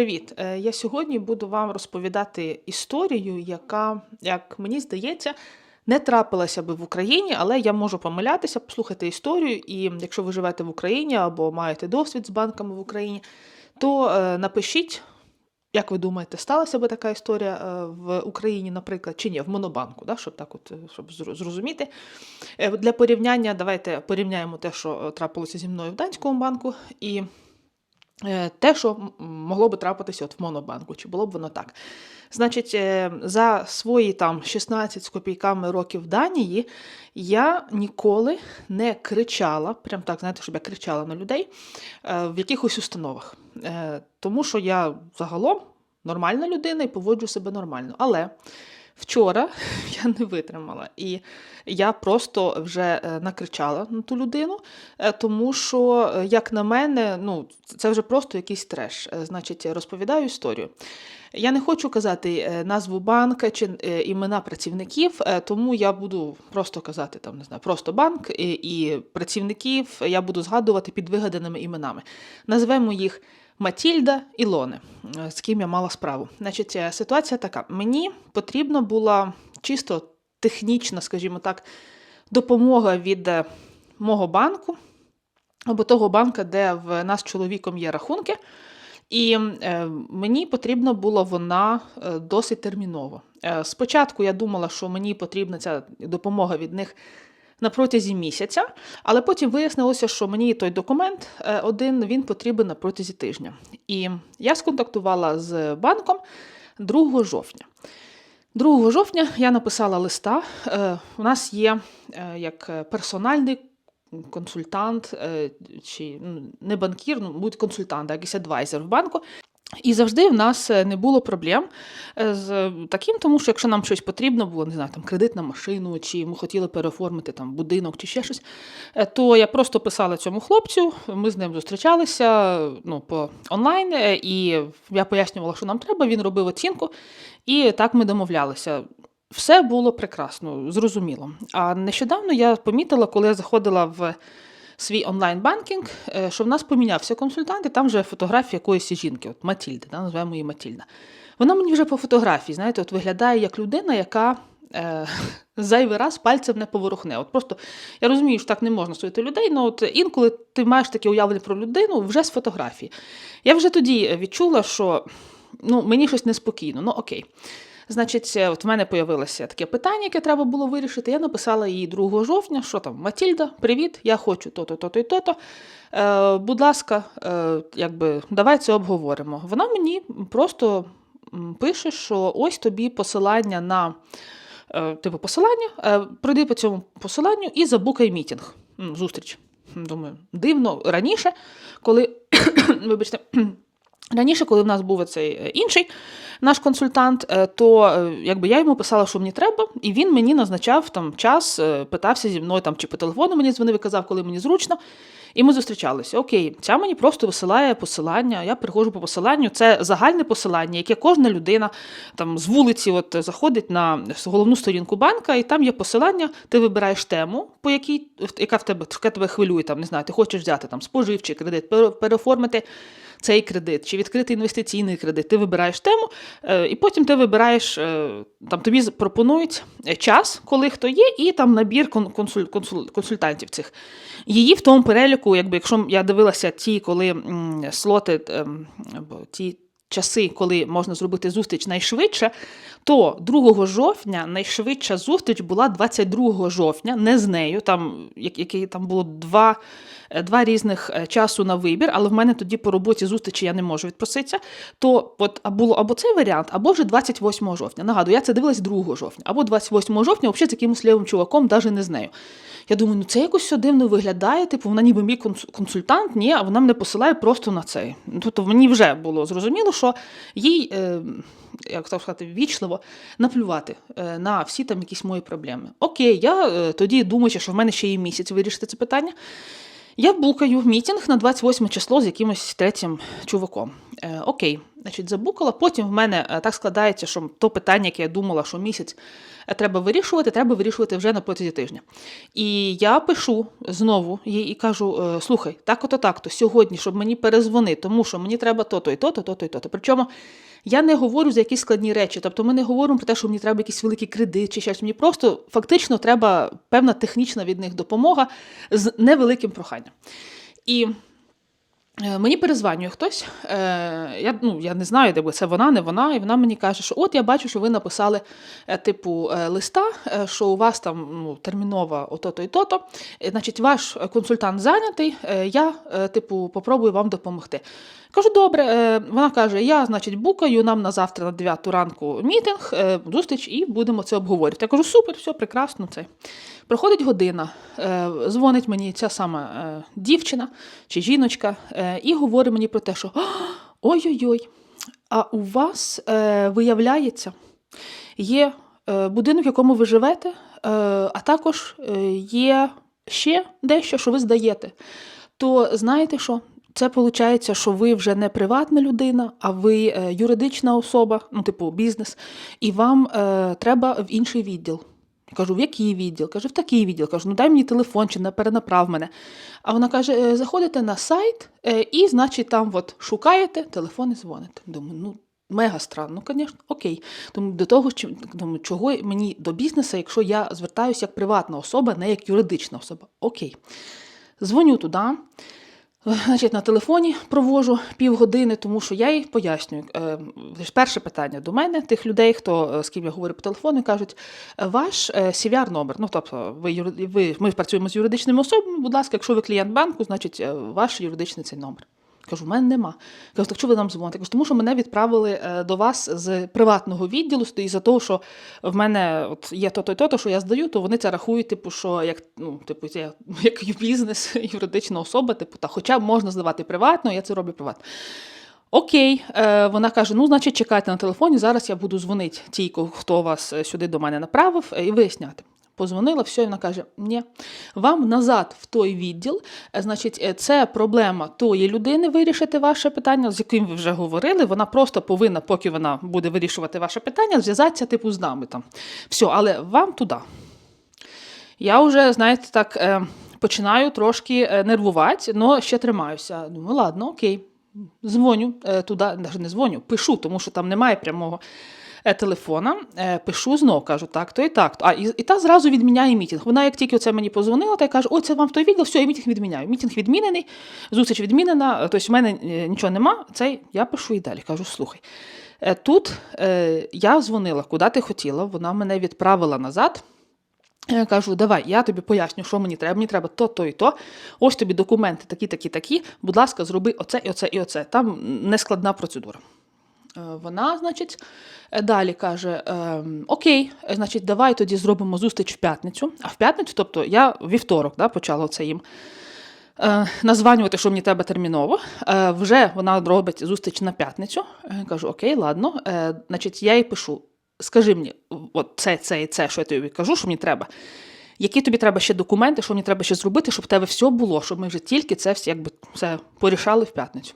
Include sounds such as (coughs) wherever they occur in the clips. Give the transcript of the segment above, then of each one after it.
Привіт! Е, Я сьогодні буду вам розповідати історію, яка, як мені здається, не трапилася би в Україні, але я можу помилятися, послухати історію. І якщо ви живете в Україні або маєте досвід з банками в Україні, то е, напишіть, як ви думаєте, сталася би така історія е, в Україні, наприклад, чи ні, в Монобанку, да, щоб так от, щоб зрозуміти. Для порівняння, давайте порівняємо те, що трапилося зі мною в Данському банку, і те, що могло би трапитися от в Монобанку, чи було б воно так. Значить, е, за свої там 16 з копійками років Данії я ніколи не кричала, прям так, знаєте, щоб я кричала на людей е, в якихось установах. Е, Тому що я загалом нормальна людина і поводжу себе нормально. Але вчора (laughs) я не витримала. І я просто вже е, накричала на ту людину, е, тому що, е, як на мене, ну, це вже просто якийсь треш. Значить, розповідаю історію. Я не хочу казати назву банка чи імена працівників, тому я буду просто казати там, не знаю, просто банк і, і працівників я буду згадувати під вигаданими іменами. Назвемо їх Матільда і Лоне, е, з ким я мала справу. Значить, е, ситуація така: мені потрібна була чисто технічна, скажімо так, допомога від е, мого банку або того банка, де в нас з чоловіком є рахунки. І мені потрібна була вона досить терміново. Спочатку я думала, що мені потрібна ця допомога від них на протязі місяця, але потім вияснилося, що мені той документ е, один він потрібен на протязі тижня. І я сконтактувала з банком 2 жовтня. 2 жовтня я написала листа. Е, У нас є е, як персональний консультант, чи не банкір, ну, будь консультант, якийсь адвайзер в банку. І завжди в нас е, не було проблем е, з таким, тому що якщо нам щось потрібно було, не знаю, там кредит на машину, чи ми хотіли переоформити там будинок чи ще щось, е, то я просто писала цьому хлопцю, ми з ним зустрічалися ну, по онлайн, е, і я пояснювала, що нам треба. Він робив оцінку, і так ми домовлялися. Все було прекрасно, зрозуміло. А нещодавно я помітила, коли я заходила в свій онлайн-банкінг, е, що в нас помінявся консультант, і там вже фотографія якоїсь жінки, от Матільди, да, називаємо її Матільда. Вона мені вже по фотографії, знаєте, от виглядає як людина, яка е, (laughs) зайвий раз пальцем не поворухне. От просто я розумію, що так не можна судити людей, але от інколи ти маєш таке уявлення про людину вже з фотографії. Я вже тоді відчула, що ну, мені щось неспокійно, ну окей. Значить, е, от в мене появилося таке питання, яке треба було вирішити. Я написала їй 2 жовтня, що там, Матільда, привіт, я хочу то-то, то-то і то-то. Е, будь ласка, е, якби, давай це обговоримо. Вона мені просто пише, що ось тобі посилання на е, типу посилання, е, пройди по цьому посиланню і забукай мітінг, зустріч. Думаю, дивно раніше, коли, (coughs) вибачте, Раніше, коли в нас був цей е, інший наш консультант, е, то е, якби я йому писала, що мені треба, і він мені назначав там час, питався зі мною там чи по телефону мені дзвонив і казав, коли мені зручно. І ми зустрічалися. Окей, ця мені просто висилає посилання. Я приходжу по посиланню. Це загальне посилання, яке кожна людина там з вулиці от заходить на головну сторінку банка, і там є посилання. Ти вибираєш тему, по якій яка в тебе яка тебе хвилює. Там не знаю, ти хочеш взяти там споживчий кредит, пере- переоформити цей кредит чи відкрити інвестиційний кредит. Ти вибираєш тему, е, і потім ти вибираєш е, там тобі пропонують е, час, коли хто є, і там набір кон- консуль, консуль, консультантів цих. Її в тому переліку, якби якщо я дивилася ті, коли слоти ем, або ті. Часи, коли можна зробити зустріч найшвидше, то 2 жовтня найшвидша зустріч була 22 жовтня, не з нею. Там як- який там було два, е, два різних е, часу на вибір, але в мене тоді по роботі зустрічі я не можу відпроситися. То от було або цей варіант, або вже 28 жовтня. Нагадую, я це дивилась 2 жовтня, або 28 жовтня, взагалі з якимось лівим чуваком, навіть не з нею. Я думаю, ну це якось все дивно виглядає. Типу, вона ніби мій консультант, ні, а вона мене посилає просто на цей. Ну, Тобто мені вже було зрозуміло, що їй, е, як так сказати, вічливо наплювати е, на всі там якісь мої проблеми. Окей, я е, тоді думаю, що в мене ще є місяць вирішити це питання. Я букаю мітінг на 28 число з якимось третім чуваком. Е, окей, значить, забукала. Потім в мене е, так складається, що то питання, яке я думала, що місяць е, треба вирішувати, треба вирішувати вже на протязі тижня. І я пишу знову їй і кажу: е, слухай, так-ото так-то сьогодні, щоб мені перезвони, тому що мені треба то-то і то-то, то-то і то-то. Причому я не говорю за якісь складні речі. Тобто ми не говоримо про те, що мені треба якийсь великий кредит чи щось. Мені просто фактично треба певна технічна від них допомога з невеликим проханням. І Мені перезванює хтось. Е, я, ну, я не знаю, де це вона, не вона, і вона мені каже, що от я бачу, що ви написали е, типу е, листа, е, що у вас там ну, термінова ото-то і то-то. Е, Значить, ваш консультант зайнятий, е, я, е, типу, попробую вам допомогти. Кажу, добре. Е, Вона каже: я, значить, букаю нам на завтра на 9 ранку мітинг, е, зустріч, і будемо це обговорювати. Я кажу, супер, все прекрасно. Це. Проходить година, е, дзвонить мені ця сама е, дівчина чи жіночка, е, і говорить мені про те, що ой-ой-ой, а у вас, виявляється, є будинок, в якому ви живете, а також є ще дещо, що ви здаєте. То знаєте що? Це виходить, що ви вже не приватна людина, а ви юридична особа, ну, типу, бізнес, і вам е, треба в інший відділ. Кажу, в який відділ? Каже, в такий відділ. Кажу, ну дай мені телефон чи перенаправ мене. А вона каже: «Е, заходите на сайт е, і, значить, там от шукаєте, телефон і дзвоните. Думаю, ну. Мега странно, ну, звісно, окей. Тому до того, чи- думаю, чого мені до бізнесу, якщо я звертаюся як приватна особа, не як юридична особа. Окей. Дзвоню туди. Значить, на телефоні провожу півгодини, тому що я їй пояснюю. Е, Перше питання до мене, тих людей, хто е, з ким я говорю по телефону, кажуть, «Е, ваш cvr номер ну тобто, ви, ви, ми працюємо з юридичними особами, будь ласка, якщо ви клієнт банку, значить ваш юридичний цей номер. Кажу, в мене нема. Кажу, так чого ви нам дзвоните? Кажу, тому що мене відправили е, до вас з приватного відділу, і за того, що в мене от є то-то то-то, що я здаю, то вони це рахують, типу, що як, ну, типу, я (laughs) як бізнес, (laughs) юридична особа, типу, та хоча б можна здавати приватно, я це роблю приватно. Окей, е, вона каже: ну, значить, чекайте на телефоні. Зараз я буду дзвонити тій, хто вас е, сюди до мене направив, і виясняти. Позвонила, все, і вона каже: ні, вам назад в той відділ. Е, Значить, е, це проблема тої людини вирішити ваше питання, з яким ви вже говорили. Вона просто повинна, поки вона буде вирішувати ваше питання, зв'язатися типу з нами там. Все, але вам туди. Я вже, знаєте, так е, починаю трошки нервувати, але ще тримаюся. Думаю, ладно, окей. Дзвоню туди, навіть не дзвоню, пишу, тому що там немає прямого телефона. Е, пишу знов, кажу, так, то і так. А, і, і та зразу відміняє мітинг. Вона, як тільки оце мені позвонила, та й каже, ой, це вам в той відділ, все, я мітинг відміняю. Мітинг відмінений, зустріч відмінена, тобто в мене е, нічого нема. Цей я пишу і далі. Кажу, слухай. е, Тут е, я дзвонила, куди ти хотіла, вона мене відправила назад. Я кажу, давай, я тобі поясню, що мені треба. Мені треба то, то і то. Ось тобі документи такі, такі, такі. Будь ласка, зроби оце і оце і оце. Там нескладна процедура. Е, Вона, значить, е, далі каже: ем, Окей, значить, давай тоді зробимо зустріч в п'ятницю. А в п'ятницю, тобто я вівторок да, почала це їм е, названювати, що мені треба терміново. Вже вона робить зустріч на п'ятницю. Е, кажу, окей, ладно. Значить, я їй пишу: скажи мені, от це, це і це, що я тобі кажу, що мені треба. Які тобі треба ще документи, що мені треба ще зробити, щоб в тебе все було, щоб ми вже тільки це все, якби, все порішали в п'ятницю.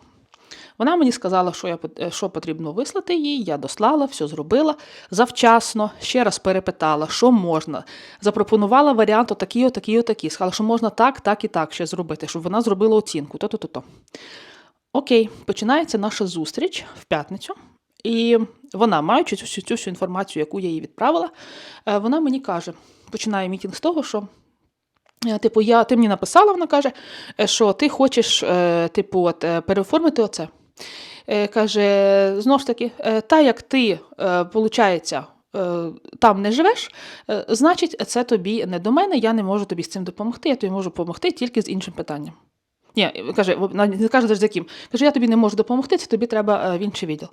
Вона мені сказала, що, я, що потрібно вислати їй, я дослала, все зробила завчасно, ще раз перепитала, що можна. Запропонувала варіант отакий, отакий, отакий. Сказала, що можна так, так і так ще зробити, щоб вона зробила оцінку. То-то-то-то. Окей, починається наша зустріч в п'ятницю. І вона, маючи цю, цю всю інформацію, яку я їй відправила, е, вона мені каже: починає мітинг з того, що. е, Типу, я, ти мені написала, вона каже, е, що ти хочеш, типу, от, переоформити оце. Е, Каже, знову ж таки, е, та як ти, виходить, е, там не живеш, значить, це тобі не до мене, я не можу тобі з цим допомогти, я тобі можу допомогти тільки з іншим питанням. Ні, каже, не каже навіть з яким. Каже, я тобі не можу допомогти, це тобі треба е, в інший відділ.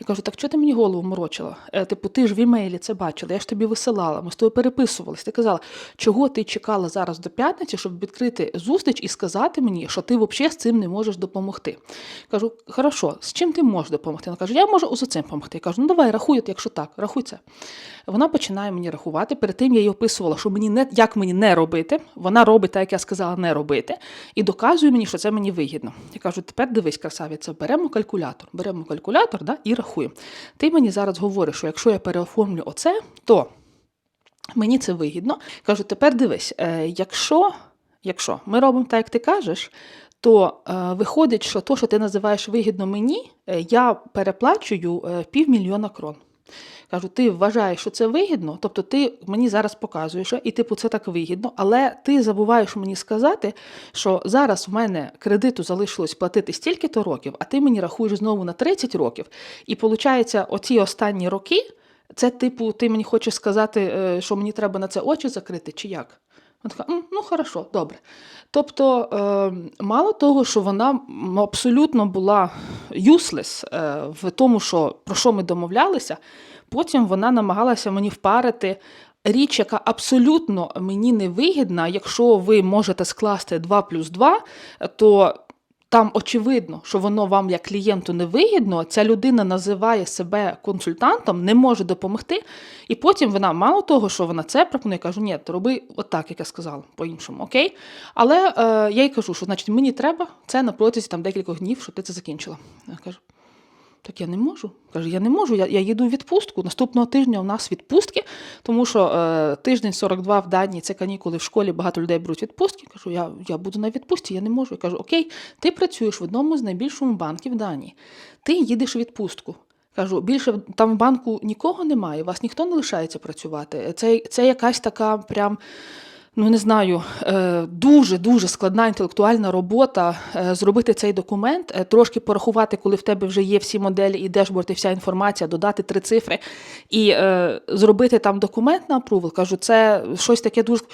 Я кажу, так чого ти мені голову морочила? Е, Типу, ти ж в імейлі це бачила, я ж тобі висилала, ми з тобою переписувалися. Ти казала, чого ти чекала зараз до п'ятниці, щоб відкрити зустріч і сказати мені, що ти взагалі з цим не можеш допомогти. Кажу, хорошо, з чим ти можеш допомогти? Вона каже, я можу з цим допомогти. Я кажу, ну давай, рахуй, якщо так, рахуй це. Вона починає мені рахувати. Перед тим я їй описувала, що мені не як мені не робити. Вона робить так, як я сказала, не робити, і доказує мені, мені, що це мені вигідно. Я кажу, тепер дивись, красавиця, беремо калькулятор, беремо калькулятор да, і рахуємо. Ти мені зараз говориш, що якщо я переоформлю оце, то мені це вигідно. Кажу, тепер дивись, е, якщо, якщо ми робимо так, як ти кажеш, то е, виходить, що то, що ти називаєш вигідно мені, е, я переплачую півмільйона крон. Кажу, ти вважаєш, що це вигідно, тобто ти мені зараз показуєш, і типу це так вигідно, але ти забуваєш мені сказати, що зараз в мене кредиту залишилось платити стільки-то років, а ти мені рахуєш знову на 30 років. І виходить, оці останні роки, це типу, ти мені хочеш сказати, е, що мені треба на це очі закрити, чи як? Вона така, ну хорошо, добре. Тобто, е, мало того, що вона абсолютно була useless е, в тому, що, про що ми домовлялися, потім вона намагалася мені впарити річ, яка абсолютно мені не вигідна. Якщо ви можете скласти 2 плюс 2, то там очевидно, що воно вам як клієнту не вигідно. Ця людина називає себе консультантом, не може допомогти. І потім вона, мало того, що вона це пропонує, кажу, ні, ти роби отак, як я сказала, по-іншому, окей. Але е, я їй кажу, що значить мені треба це на протязі там декількох днів, щоб ти це закінчила. Я кажу. Так я не можу. Каже, я не можу, я, я їду у відпустку. Наступного тижня у нас відпустки, тому що е, тиждень 42 в Данії це канікули в школі, багато людей беруть відпустки. Кажу, я, я буду на відпустці, я не можу. Я кажу, окей, ти працюєш в одному з найбільших банків Данії. Ти їдеш у відпустку. Кажу, більше там в банку нікого немає, вас ніхто не лишається працювати. Це, це якась така прям. Ну, не знаю, дуже дуже складна інтелектуальна робота е, зробити цей документ, е, трошки порахувати, коли в тебе вже є всі моделі і дешборд, і вся інформація, додати три цифри і е, зробити там документ на апрувал. Кажу, це щось таке дуже.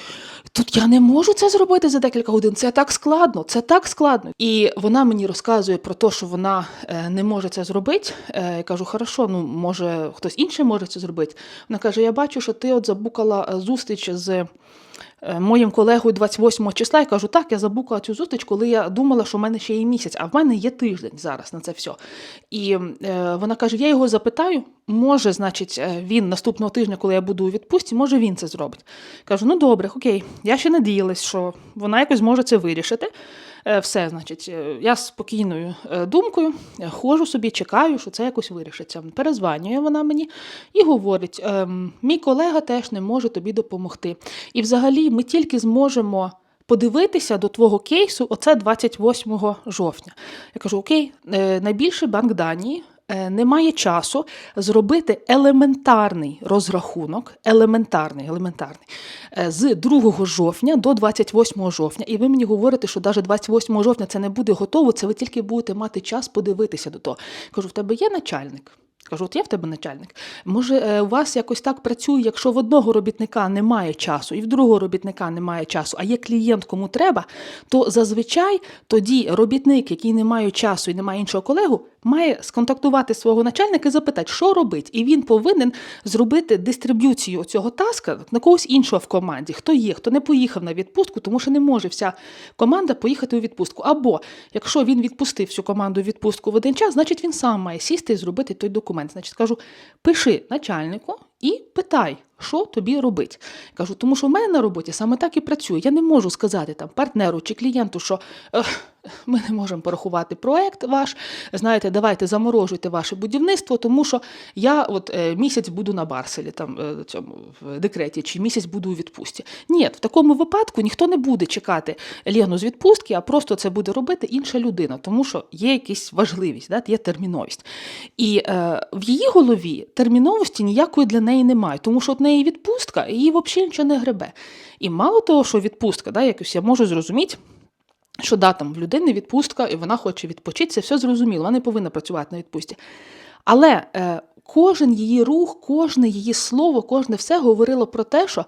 Тут я не можу це зробити за декілька годин. Це так складно, це так складно. І вона мені розказує про те, що вона е, не може це зробити. Е, Я кажу, хорошо, ну може хтось інший може це зробити. Вона каже: Я бачу, що ти от забукала е, зустріч з. Е, моїм колегою 28 числа і кажу, так, я забукала цю зустріч, коли я думала, що в мене ще є місяць, а в мене є тиждень зараз на це все. І е, вона каже: я його запитаю, може, значить, е, він наступного тижня, коли я буду у відпустці, може він це зробить. Кажу, ну добре, окей, я ще надіялась, що вона якось може це вирішити. Е, все, значить, е, я спокійною е, думкою ходжу собі, чекаю, що це якось вирішиться. Перезванює вона мені і говорить: ем, мій колега теж не може тобі допомогти. І взагалі ми тільки зможемо. Подивитися до твого кейсу, оце 28 жовтня. Я кажу: Окей, найбільший банк Данії не має часу зробити елементарний розрахунок, елементарний, елементарний, з 2 жовтня до 28 жовтня. І ви мені говорите, що навіть 28 жовтня це не буде готово, це ви тільки будете мати час подивитися до того. Кажу, в тебе є начальник? Кажу, от я в тебе начальник. Може, у вас якось так працює, якщо в одного робітника немає часу, і в другого робітника немає часу, а є клієнт, кому треба, то зазвичай тоді робітник, який не має часу і не має іншого колегу, має сконтактувати свого начальника і запитати, що робить, і він повинен зробити дистриб'юцію цього таска на когось іншого в команді, хто є, хто не поїхав на відпустку, тому що не може вся команда поїхати у відпустку. Або якщо він відпустив всю команду у відпустку в один час, значить він сам має сісти і зробити той документ. Значить, кажу, пиши начальнику і питай. Що тобі робить? Кажу, тому що в мене на роботі саме так і працює. Я не можу сказати там партнеру чи клієнту, що ми не можемо порахувати проект ваш. Знаєте, давайте заморожуйте ваше будівництво, тому що я от е, місяць буду на Барселі, там е, цьому в декреті, чи місяць буду у відпустці. Ні, в такому випадку ніхто не буде чекати Лену з відпустки, а просто це буде робити інша людина, тому що є якась важливість, да, є терміновість. І е, в її голові терміновості ніякої для неї немає, тому що от неї відпустка, і її взагалі нічого не гребе. І мало того, що відпустка, да, якось я можу зрозуміти. Що да, там в людини відпустка, і вона хоче відпочити, це все зрозуміло, вона не повинна працювати на відпустці. Але е, кожен її рух, кожне її слово, кожне все говорило про те, що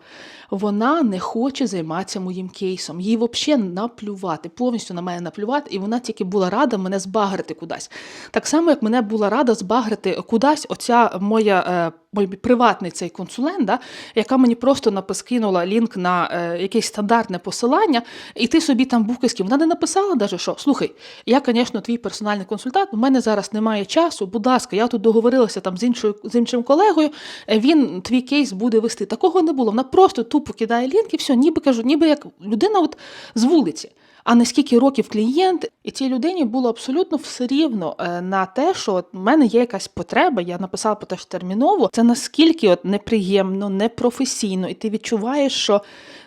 вона не хоче займатися моїм кейсом. Їй взагалі наплювати, повністю на мене наплювати, і вона тільки була рада мене збагрити кудись. Так само, як мене була рада збагрити кудись оця моя. Е, приватний цей консулент, да, яка мені просто напискинула лінк на е, якесь стандартне посилання, і ти собі там був ким. Вона не написала, навіть, що слухай, я, звісно, твій персональний консультант, у мене зараз немає часу. Будь ласка, я тут договорилася там з іншою з іншим колегою. Він твій кейс буде вести. Такого не було. Вона просто тупо кидає лінк і все, ніби кажу, ніби як людина от з вулиці. А не скільки років клієнт. І цій людині було абсолютно все рівно е, на те, що от в мене є якась потреба, я написала про те, що терміново. Це наскільки от неприємно, непрофесійно, і ти відчуваєш, що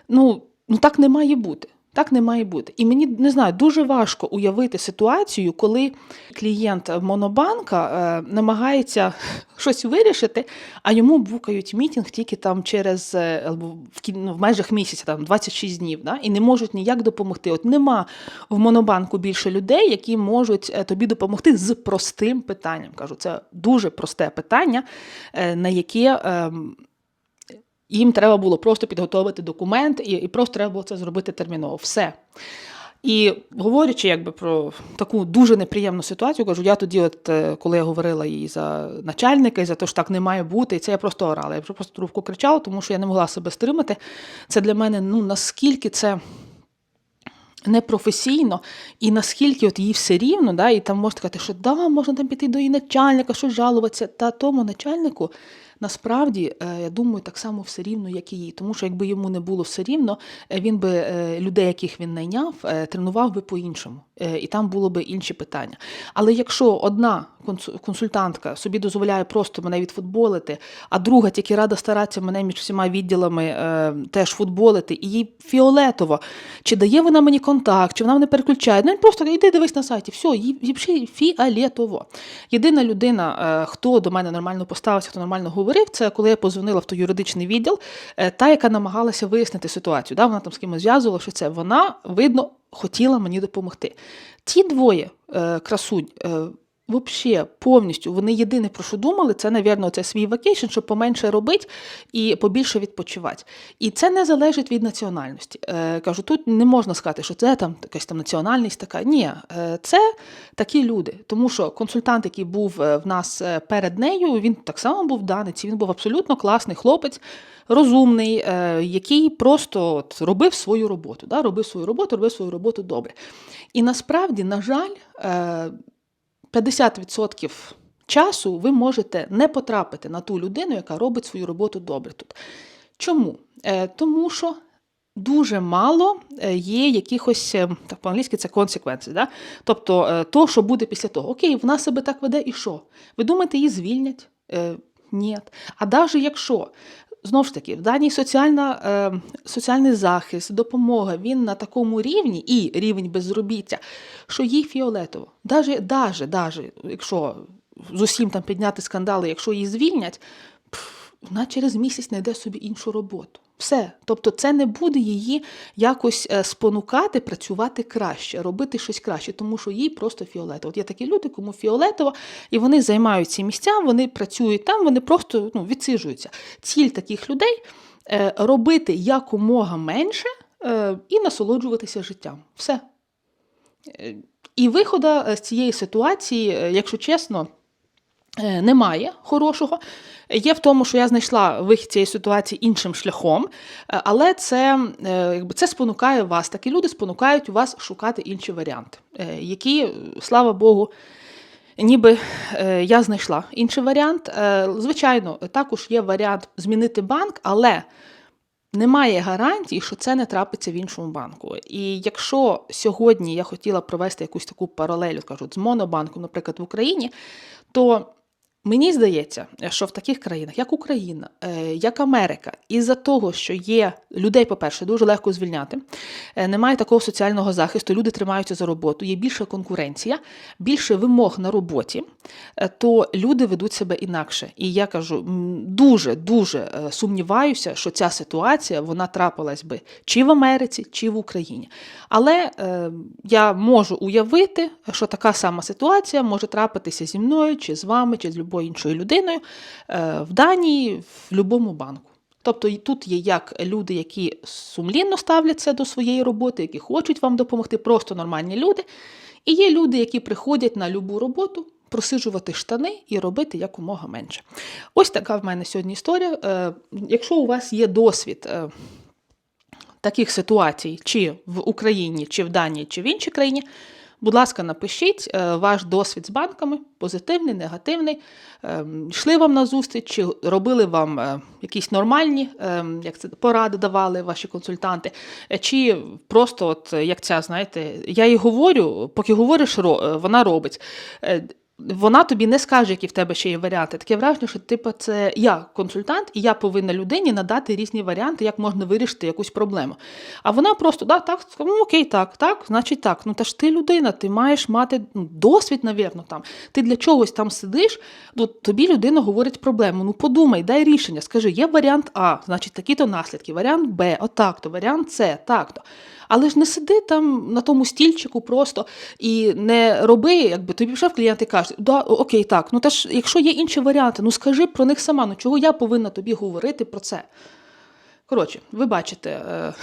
ну, ну так не має бути. Так не має бути. І мені не знаю, дуже важко уявити ситуацію, коли клієнт Монобанка е, намагається (laughs) щось вирішити, а йому букають мітінг тільки там через е, або в, кін- ну, в межах місяця, там 26 днів, да? і не можуть ніяк допомогти. От нема в Монобанку більше людей, які можуть е, тобі допомогти з простим питанням. Кажу, це дуже просте питання, е, на яке. Їм треба було просто підготовити документ, і, і просто треба було це зробити терміново. Все. І говорячи якби про таку дуже неприємну ситуацію, кажу, я тоді, от е, коли я говорила і за начальника, і за те, що так не має бути, і це я просто орала. Я просто трубку кричала, тому що я не могла себе стримати. Це для мене ну наскільки це непрофесійно, і наскільки от їй все рівно, да, і там можна сказати, що да, можна там піти до її начальника, що жалуватися. Та тому начальнику насправді, е, я думаю, так само все рівно, як і їй. Тому що якби йому не було все рівно, е, він би е, людей, яких він найняв, тренував би по-іншому. І там було би інші питання. Але якщо одна консультантка собі дозволяє просто мене відфутболити, а друга тільки рада старатися мене між всіма відділами е, теж футболити, і їй фіолетово, чи дає вона мені контакт, чи вона мене переключає. Ну, просто йди дивись на сайті, все, їй фіолетово. Єдина людина, е, хто до мене нормально поставився, хто нормально говорив, це коли я позвонила в той юридичний відділ, е, та, яка намагалася вияснити ситуацію. Да? Вона там з кимось зв'язувала, що це вона, видно, хотіла мені допомогти. Ті двоє е, красунь. Е, Взагалі, повністю вони єдине про що думали, це, навірно, це свій вакейшн, щоб поменше робити і побільше відпочивати. І це не залежить від національності. Е, кажу, тут не можна сказати, що це там якась там національність така. Ні, е, це такі люди. Тому що консультант, який був е, в нас е, перед нею, він так само був данець, він був абсолютно класний хлопець, розумний, е, який просто от, робив свою роботу. Да? Робив свою роботу, робив свою роботу добре. І насправді, на жаль, е, 50% часу ви можете не потрапити на ту людину, яка робить свою роботу добре тут. Чому? Е, Тому що дуже мало е, є якихось, е, так по-англійськи це consequences, да? тобто то, що буде після того. Окей, вона себе так веде і що? Ви думаєте, її звільнять? Ні. А навіть якщо Знову ж таки, в даній соціальна, е, соціальний захист, допомога, він на такому рівні і рівень безробіття, що їй фіолетово. Даже, даже, даже, якщо з усім там підняти скандали, якщо її звільнять, пф, вона через місяць знайде собі іншу роботу. Все. Тобто це не буде її якось е, спонукати працювати краще, робити щось краще, тому що їй просто фіолетово. От є такі люди, кому фіолетово, і вони займають ці місця, вони працюють там, вони просто ну, відсиджуються. Ціль таких людей е, робити якомога менше е, і насолоджуватися життям. Все. І виходу з цієї ситуації, якщо чесно, немає хорошого. Є в тому, що я знайшла вихід цієї ситуації іншим шляхом, е, але це, е, якби, це спонукає вас. Такі люди спонукають вас шукати інші варіанти, е, які, е, слава Богу, ніби е, я знайшла інший варіант. Е, Звичайно, також є варіант змінити банк, але немає гарантій, що це не трапиться в іншому банку. І якщо сьогодні я хотіла провести якусь таку паралель, кажуть, з монобанком, наприклад, в Україні, то мені здається, що в таких країнах, як Україна, е, як Америка, із-за того, що є людей, по-перше, дуже легко звільняти, е, немає такого соціального захисту, люди тримаються за роботу, є більша конкуренція, більше вимог на роботі, е, то люди ведуть себе інакше. І я кажу, дуже дуже е, сумніваюся, що ця ситуація вона трапилась би чи в Америці, чи в Україні. Але е, я можу уявити, що така сама ситуація може трапитися зі мною, чи з вами, чи з будь-якою іншою людиною е, в Данії, в будь-якому банку. Тобто тут є як люди, які сумлінно ставляться до своєї роботи, які хочуть вам допомогти, просто нормальні люди. І є люди, які приходять на любу роботу просиджувати штани і робити якомога менше. Ось така в мене сьогодні історія. Е, Якщо у вас є досвід е, таких ситуацій, чи в Україні, чи в Данії, чи в іншій країні, Будь ласка, напишіть е, ваш досвід з банками, позитивний, негативний. Е, Йшли вам на зустріч, чи робили вам е, якісь нормальні як це, поради давали ваші консультанти, чи просто, от, як ця, знаєте, я їй говорю, поки говориш, вона робить. Вона тобі не скаже, які в тебе ще є варіанти. Таке враження, що типу, це я консультант, і я повинна людині надати різні варіанти, як можна вирішити якусь проблему. А вона просто да, так, ну окей, так, так, значить так. Ну та ж ти людина, ти маєш мати ну, досвід, навірно, там. Ти для чогось там сидиш, ну, тобі людина говорить проблему. Ну подумай, дай рішення. Скажи, є варіант А, значить такі-то наслідки, варіант Б, отак-то, варіант С, так-то. Але ж не сиди там на тому стільчику просто і не роби, якби тобі пішов клієнт і каже, да, окей, так, ну та ж, якщо є інші варіанти, ну скажи про них сама. Ну чого я повинна тобі говорити про це? Коротше, ви бачите. Е-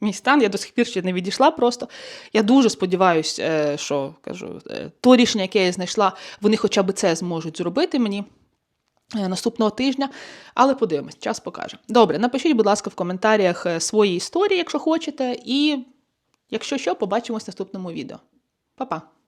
Мій стан, я до сих пір ще не відійшла просто. Я дуже сподіваюся, що кажу, е, то рішення, яке я знайшла, вони хоча б це зможуть зробити мені е, наступного тижня. Але подивимось, час покаже. Добре, напишіть, будь ласка, в коментарях е, свої історії, якщо хочете, і якщо що, побачимось в наступному відео. Па-па!